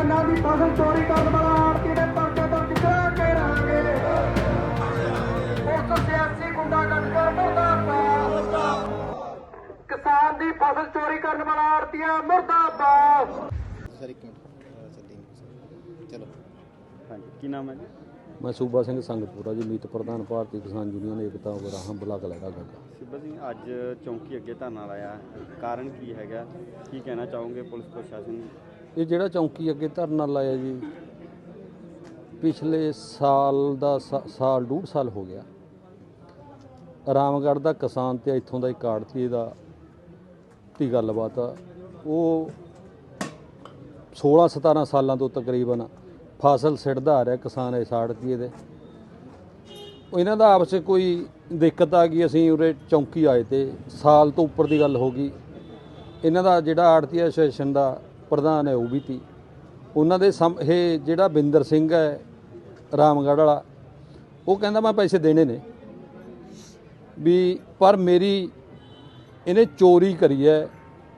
ਕਿਸਾਨਾਂ ਦੀ ਫਸਲ ਚੋਰੀ ਕਰਨ ਵਾਲਾ ਆੜਤੀ ਦੇ ਪਰਚੇ ਦਰਜ ਕਰਾ ਕੇ ਰਾਂਗੇ। ਉਸ ਸਿਆਸੀ ਗੁੰਡਾ ਗੰਡਰ ਮੁਰਦਾਬਾਦ। ਕਿਸਾਨ ਦੀ ਫਸਲ ਚੋਰੀ ਕਰਨ ਵਾਲਾ ਆੜਤੀਆ ਮੁਰਦਾਬਾਦ। ਸਰ ਇੱਕ ਮਿੰਟ। ਚੱਲੀ। ਹਾਂਜੀ ਕੀ ਨਾਮ ਹੈ ਜੀ? ਮੈਂ ਸੂਬਾ ਸਿੰਘ ਸੰਗਤਪੁਰਾ ਜੀ ਮੀਤ ਪ੍ਰਧਾਨ ਭਾਰਤੀ ਕਿਸਾਨ ਯੂਨੀਅਨ ਏਕਤਾ ਉਗਰਾਹਾਂ ਬਲਾਕ ਲਹਿਰਾ ਗਾਗਾ। ਸਿੱਬਾ ਸਿੰਘ ਅੱਜ ਚੌਂਕੀ ਅੱਗੇ ਧਰਨਾ ਲਾਇਆ। ਕਾਰਨ ਕੀ ਹੈਗਾ? ਕੀ ਕਹਿਣਾ ਚਾਹੋਗੇ ਪੁਲਿਸ ਪ੍ਰਸ਼ਾਸਨ ਨੂੰ? ਇਹ ਜਿਹੜਾ ਚੌਂਕੀ ਅੱਗੇ ਧਰਨਾ ਲਾਇਆ ਜੀ, ਪਿਛਲੇ ਸਾਲ ਦਾ ਸਾਲ, ਡੂਢ ਸਾਲ ਹੋ ਗਿਆ। ਰਾਮਗੜ੍ਹ ਦਾ ਕਿਸਾਨ ਤੇ ਇੱਥੋਂ ਦਾ ਇੱਕ ਆੜਤੀ ਦਾ ਦੀ ਗੱਲਬਾਤ ਆ। ਉਹ 16 17 ਸਾਲਾਂ ਤੋਂ ਤਕਰੀਬਨ ਫਸਲ ਸਿੱਟਦਾ ਆ ਰਿਹਾ ਕਿਸਾਨ ਇਸ ਆੜਤੀਏ ਦੇ। ਇਹਨਾਂ ਦਾ ਆਪਸ 'ਚ ਕੋਈ ਦਿੱਕਤ ਆ ਗਈ, ਅਸੀਂ ਉਰੇ ਚੌਂਕੀ ਆਏ ਤੇ ਸਾਲ ਤੋਂ ਉੱਪਰ ਦੀ ਗੱਲ ਹੋ ਗਈ। ਇਹਨਾਂ ਦਾ ਜਿਹੜਾ ਆੜਤੀ ਐਸੋਸੀਏਸ਼ਨ ਦਾ ਪ੍ਰਧਾਨ ਹੈ ਉਹ ਵੀ ਤੀ। ਉਹਨਾਂ ਦੇ ਸਮ, ਇਹ ਜਿਹੜਾ ਬਿੰਦਰ ਸਿੰਘ ਹੈ, ਰਾਮਗੜ੍ਹ ਵਾਲਾ, ਉਹ ਕਹਿੰਦਾ ਮੈਂ ਪੈਸੇ ਦੇਣੇ ਨੇ। ਵੀ ਪਰ ਮੇਰੀ, ਇਹਨੇ ਚੋਰੀ ਕਰੀ ਹੈ।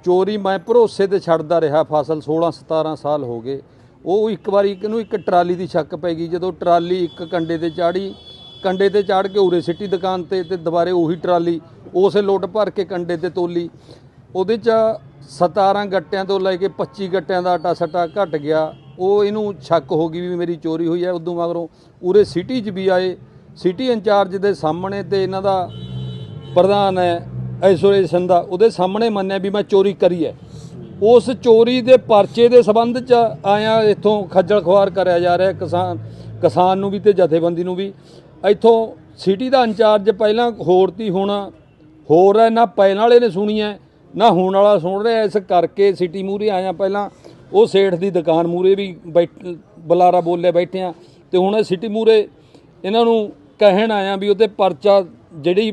ਚੋਰੀ ਮੈਂ ਭਰੋਸੇ ਤੇ ਛੱਡਦਾ ਰਿਹਾ ਫਸਲ 16 17 ਸਾਲ ਹੋ ਗਏ। ਉਹ ਇੱਕ ਵਾਰੀ ਇਹਨੂੰ ਇੱਕ ਟਰਾਲੀ ਦੀ ਸ਼ੱਕ ਪੈ ਗਈ। ਜਦੋਂ ਟਰਾਲੀ ਇੱਕ ਕੰਡੇ ਤੇ ਚਾੜੀ ਕੰਡੇ ਤੇ ਚਾੜ ਕੇ ਉਰੇ ਸਿੱਟੀ ਦੁਕਾਨ ਤੇ ਤੇ ਦੁਬਾਰੇ ਉਹੀ ਟਰਾਲੀ, ਉਸੇ ਲੋਟ ਭਰ ਕੇ ਕੰਡੇ ਤੇ ਤੋਲੀ। ਉਹਦੇ ਚ 17 ਗੱਟਿਆਂ ਤੋਂ ਲੈ ਕੇ 25 ਗੱਟਿਆਂ ਦਾ ਆਟਾ ਸੱਟਾ ਘਟ ਗਿਆ। ਉਹ ਇਹਨੂੰ ਸ਼ੱਕ ਹੋ ਗਈ ਵੀ ਮੇਰੀ ਚੋਰੀ ਹੋਈ ਹੈ। ਉਦੋਂ ਮਗਰੋਂ ਉਰੇ ਸਿਟੀ 'ਚ ਵੀ ਆਏ। ਸਿਟੀ ਇੰਚਾਰਜ ਦੇ ਸਾਹਮਣੇ ਤੇ ਇਹਨਾਂ ਦਾ ਪ੍ਰਧਾਨ ਹੈ ਐਸੋਸੀਏਸ਼ਨ ਦਾ, ਉਹਦੇ ਸਾਹਮਣੇ ਮੰਨਿਆ ਵੀ ਮੈਂ ਚੋਰੀ ਕਰੀ ਹੈ। ਉਸ ਚੋਰੀ ਦੇ ਪਰਚੇ ਦੇ ਸਬੰਧ ਚ ਆਇਆ ਇੱਥੋਂ ਖੱਜਲ ਖੁਆਰ ਕਰਿਆ ਜਾ ਰਿਹਾ, ਕਿਸਾਨ ਕਿਸਾਨ ਨੂੰ ਵੀ ਤੇ ਜਥੇਬੰਦੀ ਨੂੰ ਵੀ। ਇੱਥੋਂ ਸਿਟੀ ਦਾ ਇੰਚਾਰਜ ਪਹਿਲਾਂ ਹੋਰ ਤੀ ਹੁਣ, ਹੋਰ ਹੈ, ਨਾ ਪੈਣ ਵਾਲੇ ਨੇ ਸੁਣੀ ਹੈ। ਨਾ ਹੋਣ ਵਾਲਾ ਸੁਣ ਰਿਹਾ, ਇਸ ਕਰਕੇ ਸਿਟੀ ਮੂਰੇ ਆਇਆ ਪਹਿਲਾਂ। ਉਹ ਸੇਠ ਦੀ ਦੁਕਾਨ ਮੂਰੇ ਵੀ ਬੈਠ, ਬੁਲਾਰਾ ਬੋਲੇ ਬੈਠੇ ਆ। ਤੇ ਹੁਣ ਇਹ ਸਿਟੀ ਮੂਰੇ ਇਹਨਾਂ ਨੂੰ ਕਹਿਣ ਆਇਆ ਵੀ ਉਹਤੇ ਪਰਚਾ ਜਿਹੜੀ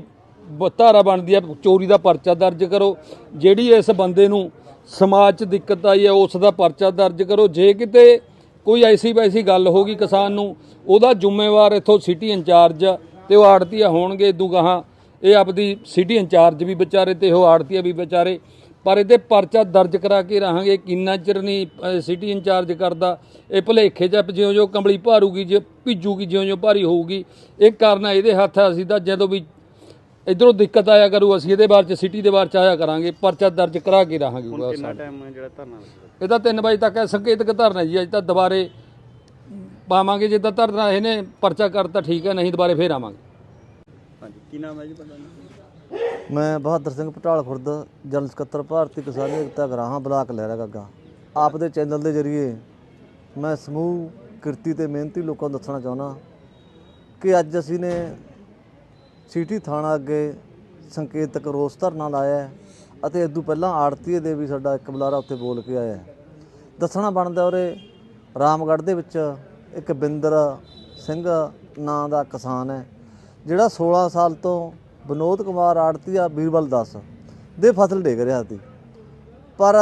ਧਾਰਾ ਬਣਦੀ ਆ, ਚੋਰੀ ਦਾ ਪਰਚਾ ਦਰਜ ਕਰੋ। ਜਿਹੜੀ ਇਸ ਬੰਦੇ ਨੂੰ ਸਮਾਜ 'ਚ ਦਿੱਕਤ ਆਈ ਹੈ ਉਸ ਦਾ ਪਰਚਾ ਦਰਜ ਕਰੋ। ਜੇ ਕਿਤੇ ਕੋਈ ਐਸੀ ਵੈਸੀ ਗੱਲ ਹੋ ਗਈ ਕਿਸਾਨ ਨੂੰ, ਉਹਦਾ ਜ਼ਿੰਮੇਵਾਰ ਇੱਥੋਂ ਸਿਟੀ ਇੰਚਾਰਜ ਤੇ ਉਹ ਆੜਤੀਆ ਹੋਣਗੇ ਦੁਗਾਹਾਂ ਇਹ ਆਪਦੀ ਸਿਟੀ ਇੰਚਾਰਜ ਵੀ ਵਿਚਾਰੇ ਤੇ ਉਹ ਆੜਤੀਆ ਵੀ ਵਿਚਾਰੇ ਪਰ ਇਹਦੇ ਪਰਚਾ ਦਰਜ ਕਰਾ ਕੇ ਰਹਾਂਗੇ ਕਿੰਨਾ ਚਿਰ ਨਹੀਂ ਸਿਟੀ ਇੰਚਾਰਜ ਕਰਦਾ। ਇਹ ਭੁਲੇਖੇ ਚ ਜਿਉਂ ਜਿਉਂ ਕੰਬਲੀ ਭਾਰੂਗੀ ਜੇ ਭਿੱਜੂਗੀ ਜਿਉਂ ਜਿਉਂ ਭਾਰੀ ਹੋਊਗੀ। ਇਹ ਕਰਨਾ ਇਹਦੇ ਹੱਥ ਆ, ਅਸੀਂ ਤਾਂ ਜਦੋਂ ਵੀ ਇਧਰੋਂ ਦਿੱਕਤ ਆਇਆ ਕਰੂ ਅਸੀਂ ਇਹਦੇ ਬਾਰੇ ਚ ਸਿਟੀ ਦੇ ਬਾਰੇ ਚ ਆਇਆ ਕਰਾਂਗੇ ਪਰਚਾ ਦਰਜ ਕਰਾ ਕੇ ਰਹਾਂਗੇ ਹੁਣ ਕਿੰਨਾ ਟਾਈਮ ਹੈ ਜਿਹੜਾ ਧਰਨਾ ਇਹ ਤਾਂ 3 ਵਜੇ ਤੱਕ ਹੈ ਸੰਕੇਤਕ ਧਰਨਾ ਜੀ ਅੱਜ ਤਾਂ ਦੁਬਾਰੇ ਪਾਵਾਂਗੇ ਜੇ ਤਾਂ ਧਰਨਾ ਇਹਨੇ ਪਰਚਾ ਕਰਤਾ ਠੀਕ ਹੈ ਨਹੀਂ ਦੁਬਾਰੇ ਫੇਰ ਆਵਾਂਗੇ। ਹਾਂਜੀ, ਕੀ ਨਾਮ ਹੈ ਜੀ ਪ੍ਰਧਾਨ ਮੈਂ ਬਹਾਦਰ ਸਿੰਘ ਪਟਾਲ ਖੁਰਦ ਜਨਰਲ ਸਕੱਤਰ ਭਾਰਤੀ ਕਿਸਾਨ ਏਕਤਾ ਗਰਾਹਾਂ ਬਲਾਕ ਲਹਿਰਾ ਗੱਗਾ। ਆਪ ਦੇ ਚੈਨਲ ਦੇ ਜ਼ਰੀਏ ਮੈਂ ਸਮੂਹ, ਕਿਰਤੀ ਤੇ ਮਿਹਨਤੀ ਲੋਕਾਂ ਨੂੰ ਦੱਸਣਾ ਚਾਹੁੰਦਾ ਕਿ ਅੱਜ ਅਸੀਂ ਨੇ ਸਿਟੀ ਥਾਣਾ ਅੱਗੇ ਸੰਕੇਤਕ ਰੋਸ ਧਰਨਾ ਲਾਇਆ ਅਤੇ ਅਤੇ ਤੋਂ ਪਹਿਲਾਂ ਆੜਤੀਏ ਦੇ ਵੀ ਸਾਡਾ ਇੱਕ ਬੁਲਾਰਾ ਉੱਥੇ ਬੋਲ ਕੇ ਆਇਆ ਦੱਸਣਾ ਬਣਦਾ ਉਰੇ, ਰਾਮਗੜ੍ਹ ਦੇ ਵਿੱਚ ਇੱਕ ਬਿੰਦਰ ਸਿੰਘ ਨਾਂ ਦਾ ਕਿਸਾਨ ਹੈ। ਜਿਹੜਾ 16 ਸਾਲ ਤੋਂ ਵਿਨੋਦ ਕੁਮਾਰ ਆੜਤੀਆ ਬੀਰਬਲ ਦਾਸ ਦੇ ਫਸਲ ਡੇਗ ਰਿਹਾ ਸੀ। ਪਰ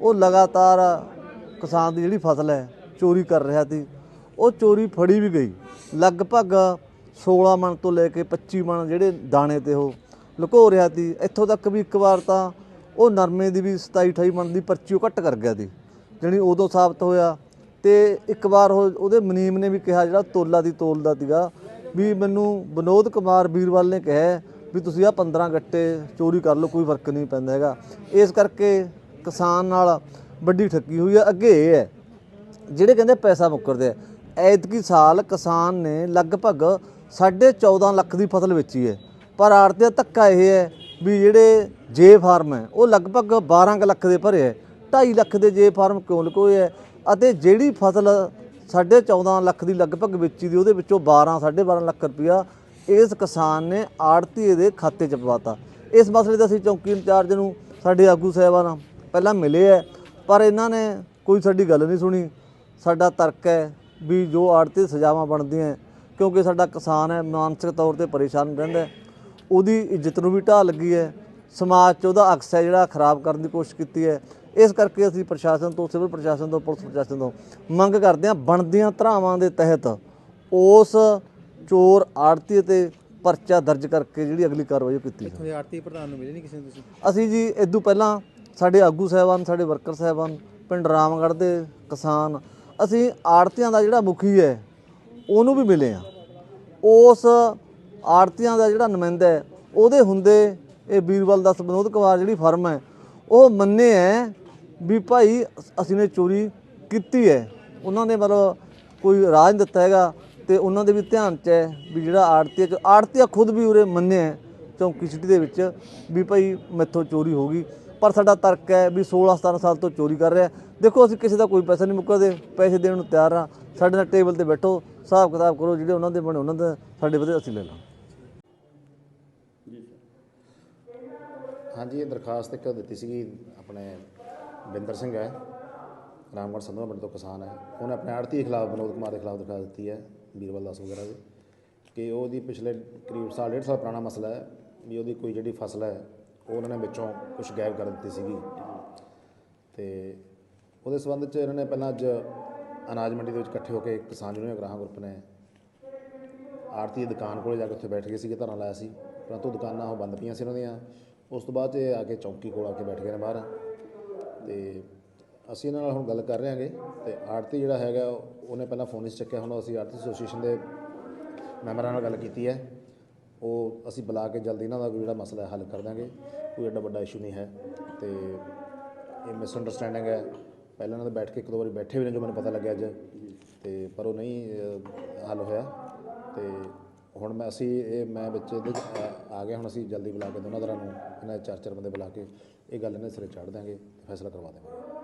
ਉਹ ਲਗਾਤਾਰ ਕਿਸਾਨ ਦੀ ਜਿਹੜੀ ਫਸਲ ਹੈ, ਚੋਰੀ ਕਰ ਰਿਹਾ ਸੀ। ਉਹ ਚੋਰੀ ਫੜੀ ਵੀ ਗਈ। ਲਗਭਗ 16 ਮਣ ਤੋਂ ਲੈ ਕੇ 25 ਮਣ ਜਿਹੜੇ ਦਾਣੇ ਤੇ ਉਹ ਲੁਕੋ ਰਿਹਾ ਸੀ। ਇੱਥੋਂ ਤੱਕ ਵੀ ਇੱਕ ਵਾਰ ਤਾਂ ਉਹ ਨਰਮੇ ਦੀ ਵੀ 27 28 ਮਣ ਦੀ ਪਰਚੀ ਉਹ ਘੱਟ ਕਰ ਗਿਆ ਸੀ, ਜਿਹੜੀ ਉਦੋਂ ਸਾਬਤ ਹੋਇਆ। ਤੇ ਇੱਕ ਵਾਰ ਉਹ ਉਹਦੇ ਮਨੀਮ ਨੇ ਵੀ ਕਿਹਾ ਜਿਹੜਾ ਤੋਲਾ ਦੀ ਤੋਲ ਦਾ ਸੀਗਾ ਵੀ ਮੈਨੂੰ ਵਿਨੋਦ ਕੁਮਾਰ ਵੀਰਵਾਲ ਨੇ ਕਿਹਾ ਵੀ ਤੁਸੀਂ ਆ 15 ਗੱਟੇ ਚੋਰੀ ਕਰ ਲਓ, ਕੋਈ ਫ਼ਰਕ ਨਹੀਂ ਪੈਂਦਾ ਹੈਗਾ। ਇਸ ਕਰਕੇ ਕਿਸਾਨ ਨਾਲ ਵੱਡੀ ਠੱਗੀ ਹੋਈ ਹੈ ਅੱਗੇ ਇਹ ਹੈ, ਜਿਹੜੇ ਕਹਿੰਦੇ ਪੈਸਾ ਮੁੱਕਰਦੇ ਆ, ਐਤਕੀ ਸਾਲ ਕਿਸਾਨ ਨੇ ਲਗਭਗ 14.5 ਲੱਖ ਦੀ ਫਸਲ ਵੇਚੀ ਹੈ। ਪਰ ਆੜਤੇ ਦਾ ਧੱਕਾ ਇਹ ਹੈ ਵੀ ਜਿਹੜੇ ਜੇ ਫਾਰਮ ਹੈ, ਉਹ ਲਗਭਗ 12 ਕੁ ਲੱਖ ਦੇ ਭਰੇ ਹੈ। 2.5 ਲੱਖ ਦੇ ਜੇ ਫਾਰਮ ਕਿਉਂ ਲਕੋਏ ਹੈ? ਅਤੇ ਜਿਹੜੀ ਫਸਲ 14.5 ਲੱਖ ਦੀ ਲਗਭਗ ਵੇਚੀ ਦੀ, ਉਹਦੇ ਵਿੱਚੋਂ 12 12.5 ਲੱਖ ਰੁਪਇਆ ਇਸ ਕਿਸਾਨ ਨੇ ਆੜਤੀਏ ਦੇ ਖਾਤੇ 'ਚ ਪਵਾਤਾ। ਇਸ ਮਸਲੇ ਦਾ ਅਸੀਂ ਚੌਂਕੀ ਇੰਚਾਰਜ ਨੂੰ, ਸਾਡੇ ਆਗੂ ਸਾਹਿਬਾਨ ਪਹਿਲਾਂ ਮਿਲੇ ਹੈ ਪਰ ਇਹਨਾਂ ਨੇ ਕੋਈ ਸਾਡੀ ਗੱਲ ਨਹੀਂ ਸੁਣੀ। ਸਾਡਾ ਤਰਕ ਹੈ ਵੀ ਜੋ ਆੜਤੀ ਸਜ਼ਾਵਾਂ ਬਣਦੀਆਂ ਕਿਉਂਕਿ ਸਾਡਾ ਕਿਸਾਨ ਹੈ ਮਾਨਸਿਕ ਤੌਰ ਤੇ ਪਰੇਸ਼ਾਨ ਰਹਿੰਦਾ ਉਹਦੀ ਇੱਜ਼ਤ ਨੂੰ ਵੀ ਢਾਹ ਲੱਗੀ ਹੈ ਸਮਾਜ 'ਚ ਉਹਦਾ ਅਕਸ ਹੈ ਜਿਹੜਾ ਖਰਾਬ ਕਰਨ ਦੀ ਕੋਸ਼ਿਸ਼ ਕੀਤੀ ਹੈ ਇਸ ਕਰਕੇ ਅਸੀਂ ਪ੍ਰਸ਼ਾਸਨ ਤੋਂ ਸਿਵਲ ਪ੍ਰਸ਼ਾਸਨ ਤੋਂ ਪੁਲਿਸ ਪ੍ਰਸ਼ਾਸਨ ਤੋਂ ਮੰਗ ਕਰਦੇ ਹਾਂ ਬਣਦੀਆਂ ਧਰਾਵਾਂ ਦੇ ਤਹਿਤ ਉਸ ਚੋਰ ਆੜਤੀ ਤੇ ਪਰਚਾ ਦਰਜ ਕਰਕੇ ਜਿਹੜੀ ਅਗਲੀ ਕਾਰਵਾਈ ਉਹ ਕੀਤੀ ਆਰਤੀ ਪ੍ਰਧਾਨ ਨੂੰ ਮਿਲੇ ਨਹੀਂ ਕਿਸੇ ਨੂੰ ਤੁਸੀਂ? ਅਸੀਂ ਜੀ ਇਦੋਂ ਪਹਿਲਾਂ ਸਾਡੇ ਆਗੂ ਸਾਹਿਬਾਨ ਸਾਡੇ ਵਰਕਰ ਸਾਹਿਬਾਨ ਪਿੰਡ ਰਾਮਗੜ੍ਹ ਦੇ ਕਿਸਾਨ ਅਸੀਂ ਆੜਤੀਆਂ ਦਾ ਜਿਹੜਾ ਮੁਖੀ ਹੈ ਉਹਨੂੰ ਵੀ ਮਿਲੇ ਆ ਉਸ ਆੜਤੀਆਂ ਦਾ ਜਿਹੜਾ ਨੁਮਾਇੰਦਾ ਹੈ ਉਹਦੇ ਹੁੰਦੇ ਇਹ ਵੀਰਵਾਲ ਦਾ ਵਿਨੋਦ ਕੁਮਾਰ ਜਿਹੜੀ ਫਰਮ ਹੈ ਉਹ ਮੰਨੇ ਹੈ ਵੀ ਭਾਈ, ਅਸੀਂ ਨੇ ਚੋਰੀ ਕੀਤੀ ਹੈ। ਉਹਨਾਂ ਨੇ ਮਤਲਬ ਕੋਈ ਰਾਜ ਨਹੀਂ ਦਿੱਤਾ ਹੈਗਾ ਤੇ ਉਹਨਾਂ ਦੇ ਵੀ ਧਿਆਨ 'ਚ ਹੈ ਵੀ ਜਿਹੜਾ ਆੜਤੀ ਚ, ਆੜਤੀਆ ਖੁਦ ਵੀ ਉਰੇ ਮੰਨਿਆ ਚੌਂਕੀ ਸਿਟੀ ਦੇ ਵਿੱਚ ਵੀ ਭਾਈ ਮੈਥੋਂ ਚੋਰੀ ਹੋ ਗਈ। ਪਰ ਸਾਡਾ ਤਰਕ ਹੈ ਵੀ 16 17 ਸਾਲ ਤੋਂ ਚੋਰੀ ਕਰ ਰਿਹਾ। ਦੇਖੋ, ਅਸੀਂ ਕਿਸੇ ਦਾ ਕੋਈ ਪੈਸਾ ਨਹੀਂ ਮੁੱਕਦੇ ਪੈਸੇ ਦੇਣ ਨੂੰ ਤਿਆਰ ਆ ਸਾਡੇ ਨਾਲ ਟੇਬਲ ਤੇ ਬੈਠੋ। ਹਿਸਾਬ ਕਿਤਾਬ ਕਰੋ, ਜਿਹੜੇ ਉਹਨਾਂ ਦੇ ਬਣੇ ਉਹਨਾਂ ਦਾ, ਸਾਡੇ ਵਧੇ ਅਸੀਂ ਲੈ ਲਾਂ ਹਾਂਜੀ, ਇਹ ਦਰਖਾਸਤ ਇੱਕ ਦਿੱਤੀ ਸੀਗੀ ਆਪਣੇ ਬਿੰਦਰ ਸਿੰਘ ਹੈ, ਰਾਮਗੜ੍ਹ ਸੰਧਵਾ ਪਿੰਡ ਤੋਂ ਕਿਸਾਨ ਹੈ। ਉਹਨੇ ਆਪਣੇ ਆੜਤੀ ਦੇ ਖਿਲਾਫ, ਵਿਨੋਦ ਕੁਮਾਰ ਦੇ ਖਿਲਾਫ ਦਿਖਾ ਦਿੱਤੀ ਹੈ, ਬੀਰਬਲ ਦਾਸ ਵਗੈਰਾ ਦੀ, ਕਿ ਉਹਦੀ ਪਿਛਲੇ ਕਰੀਬ ਸਾਲ, ਡੇਢ ਸਾਲ ਪੁਰਾਣਾ ਮਸਲਾ ਹੈ, ਵੀ ਉਹਦੀ ਕੋਈ ਜਿਹੜੀ ਫਸਲ ਹੈ, ਉਹ ਉਹਨਾਂ ਨੇ ਵਿੱਚੋਂ ਕੁਝ ਗਾਇਬ ਕਰ ਦਿੱਤੀ ਸੀਗੀ। ਤੇ ਉਹਦੇ ਸੰਬੰਧ 'ਚ ਇਹਨਾਂ ਨੇ ਪਹਿਲਾਂ ਅੱਜ ਅਨਾਜ ਮੰਡੀ ਦੇ ਵਿੱਚ ਇਕੱਠੇ ਹੋ ਕੇ ਕਿਸਾਨ ਯੂਨੀਅਨ ਗ੍ਰਾਹਕ ਗਰੁੱਪ ਨੇ ਆਰਤੀ ਦੀ ਦੁਕਾਨ ਕੋਲੇ ਜਾ ਕੇ ਉੱਥੇ ਬੈਠ ਗਏ ਸੀਗੇ, ਧਰਨਾ ਲਾਇਆ ਸੀ। ਪਰੰਤੂ ਦੁਕਾਨਾਂ ਉਹ ਬੰਦ ਪਈਆਂ ਸੀ ਉਹਨਾਂ ਦੀਆਂ। ਉਸ ਤੋਂ ਬਾਅਦ 'ਚ ਇਹ ਆ ਕੇ ਚੌਂਕੀ ਕੋਲ ਆ ਕੇ ਬੈਠ ਗਏ ਨੇ ਬਾਹਰ। ਤੇ ਅਸੀਂ ਇਹਨਾਂ ਨਾਲ ਹੁਣ ਗੱਲ ਕਰ ਰਹੇ ਹਾਂਗੇ ਤੇ ਆਰਤੀ ਜਿਹੜਾ ਹੈਗਾ ਉਹਨੇ ਪਹਿਲਾਂ ਫੋਨ ਨਹੀਂ ਸੀ ਚੱਕਿਆ ਹੁਣ ਅਸੀਂ ਆਰਤੀ ਐਸੋਸੀਏਸ਼ਨ ਦੇ ਮੈਂਬਰਾਂ ਨਾਲ ਗੱਲ ਕੀਤੀ ਹੈ। ਉਹ ਅਸੀਂ ਬੁਲਾ ਕੇ ਜਲਦੀ ਇਹਨਾਂ ਦਾ ਜਿਹੜਾ ਮਸਲਾ ਹੱਲ ਕਰ ਦਾਂਗੇ ਕੋਈ ਐਡਾ ਵੱਡਾ ਇਸ਼ੂ ਨਹੀਂ ਹੈ ਤੇ ਇਹ ਮਿਸਅੰਡਰਸਟੈਂਡਿੰਗ ਹੈ। ਪਹਿਲਾਂ ਇਹਨਾਂ ਦੇ ਬੈਠ ਕੇ ਇੱਕ ਦੋ ਵਾਰੀ ਬੈਠੇ ਵੀ ਨੇ ਜੋ ਮੈਨੂੰ ਪਤਾ ਲੱਗਿਆ ਅੱਜ, ਤੇ ਪਰ ਉਹ ਨਹੀਂ ਹੱਲ ਹੋਇਆ। ਤੇ ਹੁਣ ਮੈਂ, ਅਸੀਂ ਇਹ, ਮੈਂ ਵਿੱਚ ਇਹਦੇ ਆ- ਗਿਆ, ਹੁਣ ਅਸੀਂ ਜਲਦੀ ਬੁਲਾ ਕੇ ਦੋਨਾਂ ਤਰ੍ਹਾਂ ਨੂੰ, ਇਹਨਾਂ ਚਾਰ ਚਾਰ ਬੰਦੇ ਬੁਲਾ ਕੇ ਇਹ ਗੱਲ ਇਹਨਾਂ ਦੇ ਸਿਰੇ ਚੜ੍ਹ ਦਾਂਗੇ ਫੈਸਲਾ ਕਰਵਾ ਦੇਵਾਂਗੇ